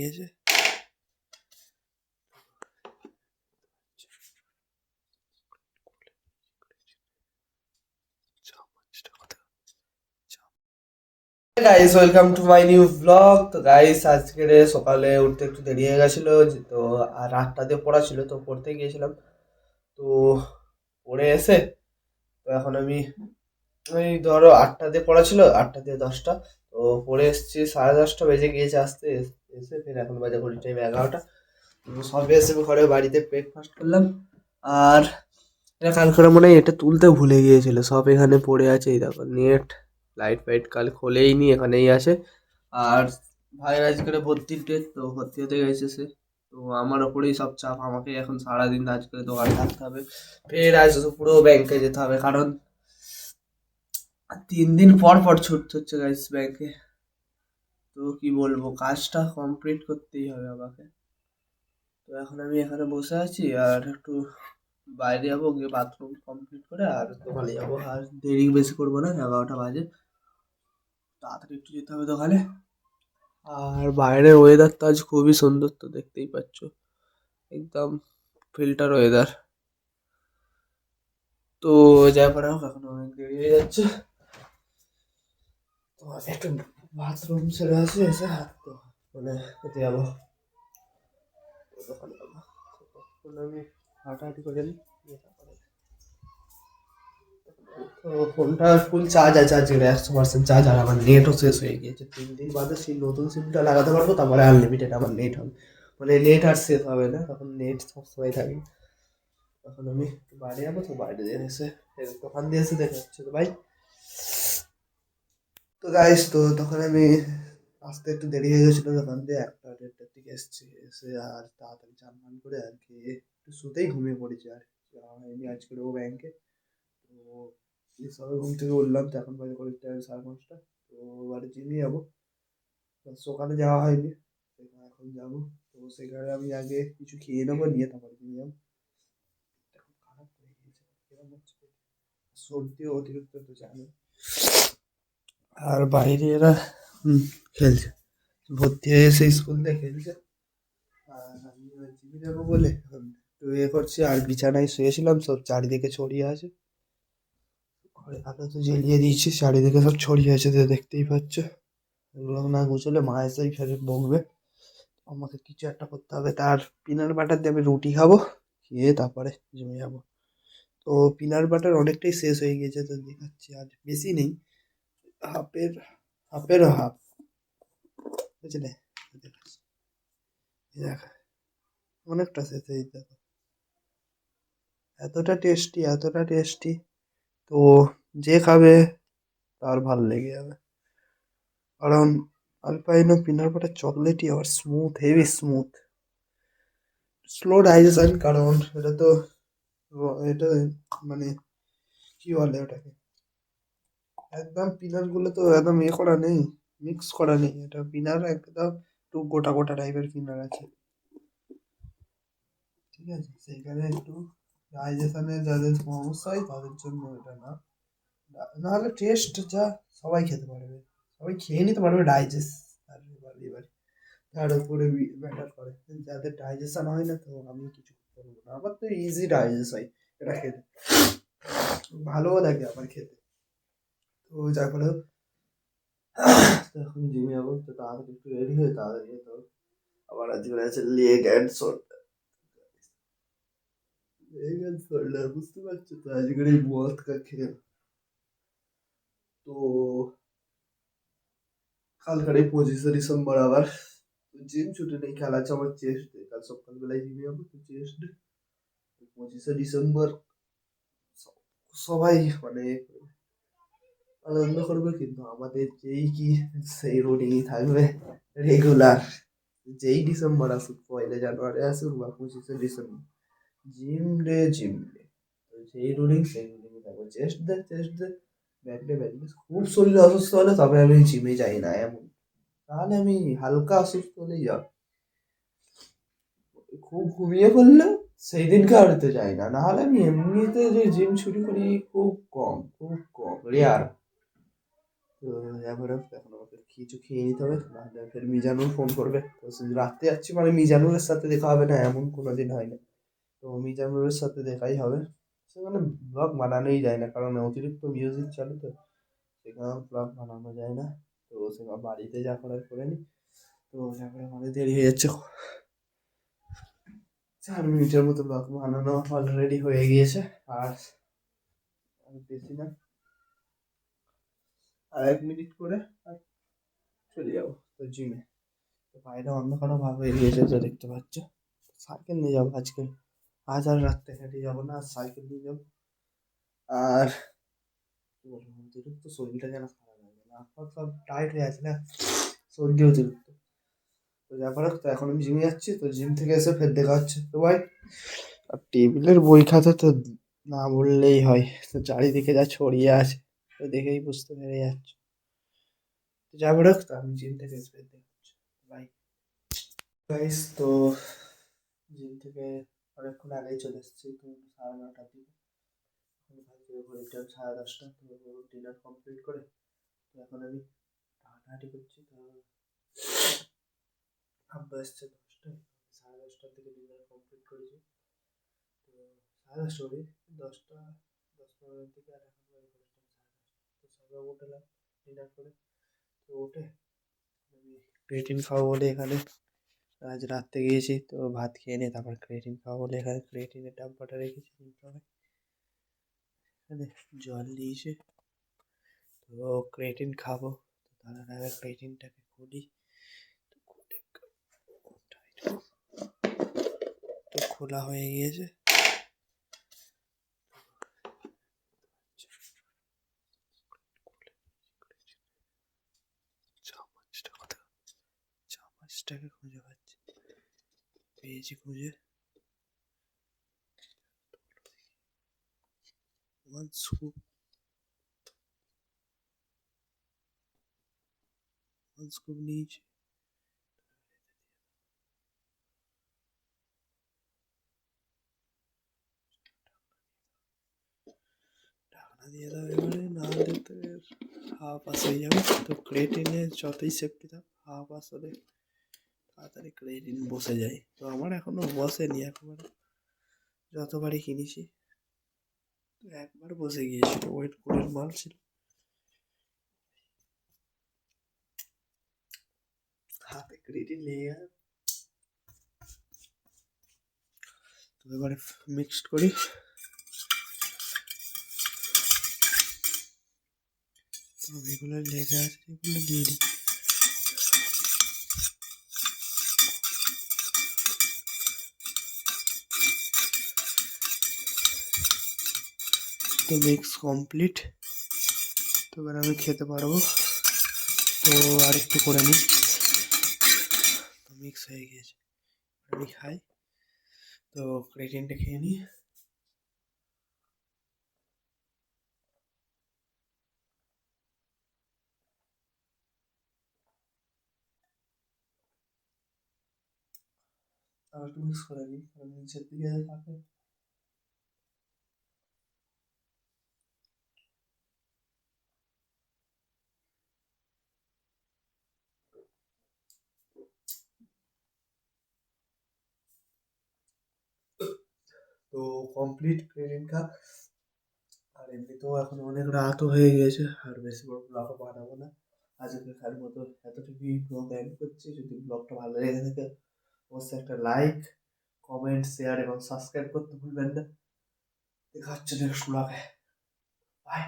গিয়েছে guys welcome to my new blog তো guys আজকে সকালে উঠতে একটু দেরি হয়ে গেছিল, তো আর আটটা দিয়ে পড়া ছিল, তো পড়তে গিয়েছিলাম। তো পড়ে এসে, তো এখন আমি ওই ধরো আটটা দিয়ে পড়া ছিল, আটটা দিয়ে দশটা। তো পড়ে এসেছি, সাড়ে দশটা বেজে গিয়েছে আসতে। এস- ফের এখন বাজে ঘড়ি টাইম এগারোটা। সবে এসে ঘরে বাড়িতে ব্রেকফাস্ট করলাম। আর এটা কাল করে মনে হয় এটা তুলতে ভুলে গিয়েছিল। সব এখানে পড়ে আছে, এই দেখো নেট লাইট ফাইট কাল খোলেই নি, এখানেই আছে। আর ভাইয়ের আজকে ভর্তির ডেট তো ভর্তি হতে গেছে সে। তো আমার ওপরেই সব চাপ, আমাকে এখন সারাদিন আজকে দোকানে থাকতে হবে। ফের আজ পুরো ব্যাংকে যেতে হবে, কারণ তিন দিন পর পর ছুটতে হচ্ছে গাইস ব্যাংকে তো কি বলব, কাজটা কমপ্লিট করতেই হবে আমাকে। তো এখন আমি এখানে বসে আছি আর একটু বাইরে যাব, গিয়ে বাথরুম কমপ্লিট করে আর দোকানে যাব। আর দেরি বেশি করব না, এগারোটা বাজে। তাড়াতাড়ি একটু যেতে হবে দোকানে। আর বাইরের ওয়েদার তো আজ খুবই সুন্দর তো দেখতেই পাচ্ছ। একদম ফিল্টার ওয়েদার তো যা পারা হোক এখন অনেক দেরি হয়ে যাচ্ছে। তো একটু বাথরুম ছেড়ে আসি, এসে হাত তো মানে এতে যাব। দোকানে যাব। আমি হাঁটাহাঁটি করে নিই তো ফোনটা ফুল চার্জ আছে আজকে একশো পার্সেন্ট চার্জ আর আমার নেটও শেষ হয়ে গিয়েছে। তিন দিন বাদে সেই নতুন সিমটা লাগাতে পারব, তারপরে আনলিমিটেড আমার নেট হবে। মানে নেট আর শেষ হবে না, তখন নেট সবসময় থাকবে তখন আমি একটু বাইরে যাব, তো বাইরে এসে দোকান দিয়ে এসে দেখে হচ্ছে। তো ভাই তো গাইস তো তখন আমি আসতে একটু দেরি হয়ে গেছিল দোকান দিয়ে একটা দেড়টার দিকে এসেছি, এসে আর তাড়াতাড়ি চান ফান করে আর কি একটু শুতেই ঘুমিয়ে পড়েছি আর যাওয়া হয়নি আজকে ও ব্যাংকে তো এই সবে ঘুম থেকে উঠলাম, তো এখন বাজে করে টাইম সাড়ে পাঁচটা। তো বাড়ি চিনি যাব। সকালে যাওয়া হয়নি, সেখানে এখন যাব। তো সেখানে আমি আগে কিছু খেয়ে নেব, নিয়ে তারপরে চিনি যাব। খারাপ সর্দি অতিরিক্ত, তো জানো আর বাইরে এরা খেলছে। ভর্তি হয়ে এসে স্কুল থেকে খেলছে। আর আমি জিমে বলে একটু ইয়ে করছি, আর বিছানায় শুয়েছিলাম, সব চারিদিকে ছড়িয়ে আছে। ঘরে আলো তো জ্বালিয়ে দিয়েছি, চারিদিকে সব ছড়িয়ে আছে, তো দেখতেই পাচ্ছ। এগুলো না গুছলে মা এসেই ফের বকবে। আমাকে কিছু একটা করতে হবে। তার পিনার বাটার দিয়ে আমি রুটি খাব, খেয়ে তারপরে জিমে যাব। তো পিনার বাটার অনেকটাই শেষ হয়ে গিয়েছে তো দেখাচ্ছি। আর বেশি নেই। হাফের হাফেরও হাফ বুঝলে? অনেকটা হয়ে দেখো এতটা টেস্টি এতটা টেস্টি তো যে খাবে তার ভালো লেগে যাবে। কারণ আলপাইনো পিনার বাটার চকলেটই আবার smooth heavy smooth slow digestion কারণ এটা তো, এটা মানে কি বলে ওটাকে? একদম পিনারগুলো তো একদম ইয়ে করা নেই মিক্স করা নেই। এটা পিনার একদম একটু গোটা গোটা টাইপের পিনার আছে। ঠিক আছে, সেইখানে একটু ডাইজেশনের যাদের সমস্যা হয় তাদের জন্য এটা না। নাহলে টেস্ট যা সবাই খেতে পারবে। সবাই খেয়ে নিতে পারবে ডাইজেস্ট এবার তার উপরে ব্যাটার করে। যাদের ডাইজেশন হয় না তো আমি কিছু করতে পারব না। আমার তো ইজি ডাইজেস্ট হয় এটা খেতে। ভালোও লাগে আমার খেতে। তো যার ফলে তো এখন জিমে যাব তো তাড়াতাড়ি একটু রেডি হয়ে তাড়াতাড়ি যেতে হবে আবার আজকে আছে leg and shoulder leg and shoulder বুঝতে পারছ তো আজকের এই মদকা খেয়ে তো কালকার এই পঁচিশে ডিসেম্বর আবার জিম ছুটি নেই খেলা আছে আমার চেস্ট ডে কাল সকালবেলায় জিমে যাব তো চেস্ট ডে পঁচিশে ডিসেম্বর স- সবাই মানে আনন্দ করবে, কিন্তু আমাদের যেই কি, সেই রুটিনই থাকবে রেগুলার যেই ডিসেম্বর আসুক, পয়লা জানুয়ারি আসুক বা পঁচিশে December gym day gym day যেই রুটিন সেই রুটিনই থাকবে। Chest day chest day back day back day খুব শরীর অসুস্থ হলে তবে আমি জিমে যাই না, এমন। তাহলে আমি হালকা অসুস্থ হলেই যাই খুব ঘুমিয়ে পড়লে সেই দিনকে আর যাই না। নাহলে আমি এমনিতে যে জিম শুরু করি, খুব কম খুব কম। রেয়ার তো এখন আমাকে কিছু খেয়ে নিতে হবে। নাহলে ফের মিজানুর ফোন করবে। তো রাত্রে যাচ্ছি মানে মিজানুরের সাথে দেখা হবে না, এমন কোনো দিন হয় না তো মিজানুরের সাথে দেখাই হবে। সেখানে ব্লগ বানানোই যায় না, কারণ অতিরিক্ত মিউজিক চলে তো সেখানে ব্লগ বানানো যায় না। তো সেখানে বাড়িতে যা করার করে নিই তো তারপরে আমাদের দেরি হয়ে যাচ্ছে। চার মিনিটের মতো ব্লগ বানানো অলরেডি হয়ে গিয়েছে। আর বেশি না। আর এক মিনিট করে আর চলে যাব তো জিমে তো বাইরে অন্ধকারও ভাব হয়ে তো দেখতে পাচ্ছ। সাইকেল নিয়ে যাব আজকে। আজ আর রাত্রে হেঁটে যাব না, সাইকেল নিয়ে যাব। আর কি বলব, অতিরিক্ত শরীরটা যেন খারাপ হয়ে হাত পা সব টাইট হয়ে আছে না, সর্দি অতিরিক্ত। তো ব্যাপার তো এখন আমি জিমে যাচ্ছি, তো জিম থেকে এসে ফের দেখা হচ্ছে। তো ভাই, আর টেবিলের বই খাতা তো না বললেই হয়, তো চারিদিকে যা ছড়িয়ে আছে। তো দেখেই বুঝতে পেরে যাচ্ছ। তো যা বেরোক তো, আমি জিম থেকে এসে ফের দেখা হচ্ছে। বাই গাইস তো জিম থেকে অনেকক্ষণ আগেই চলে এসেছি, তো সাড়ে নটার দিকে। ঘড়ির সাড়ে দশটা, তো ডিনার কমপ্লিট করে তো এখন আমি হাঁটাহাঁটি করছি, তো আব্বা এসছে দশটায় সাড়ে দশটার দিকে ডিনার কমপ্লিট করেছি। তো সাড়ে দশটা দশটা, দশ পনেরোর দিকে আর এখন বাজে ঘড়ির টাইম সাড়ে দশটা তো সবাই ডিনার করে। তো উঠে আমি খাব বলে এখানে। আজ রাত্রে গিয়েছি, তো ভাত খেয়ে নিয়ে তারপর ক্রিয়েটিন খাব বলে এখানে। ক্রিয়েটিনের ডাব্বাটা রেখেছি এখানে জল দিয়েছে। তো ক্রিয়েটিন খাব। তো তার আগে তো খুলে তো খোলা হয়ে গিয়েছে। চামচটাকে খুঁজে পাচ্ছি পেয়েছি খুঁজে ওয়ান স্কুপ ওয়ান স্কুপ নিয়েছি ঢাকনা দিয়ে দাও এবারে না হলে তো এর হাওয়া পাস হয়ে যাবে তো ক্রেটিনে যতই সেফটি থাক হাওয়া পাস হলে তাড়াতাড়ি ক্রেটিন বসে যায় তো আমার এখনও বসেনি একবারে। যতবারই কিনেছি একবার বসে গিয়েছিল। ওয়েট করে মাল ছিল। হাতে ক্রেডিট লেগে গেল তো এবারে মিক্সড করি। তো এগুলো লেগে আছে, এগুলো দিয়ে দিই। তো মিক্স কমপ্লিট তো এবার আমি খেতে পারব তো আর একটু করে নিই তো মিক্স হয়ে গিয়েছে আমি খাই তো ক্রেটিনটা খেয়ে নিই আর একটু মিক্স করে নিই কারণ নিচের দিকে থাকে তো কমপ্লিট ক্রেডিট কার্ড আর এমনিতেও এখন অনেক রাতও হয়ে গিয়েছে আর বেশি বড় ব্লগও বানাবো না। আজকে খালি মতো এতটুকুই ব্লগ এন্ড করছি। যদি ব্লগটা ভালো লেগে থাকে, অবশ্যই একটা লাইক কমেন্ট শেয়ার এবং সাবস্ক্রাইব করতে ভুলবেন না। দেখা হচ্ছে নেক্সট ব্লগে বাই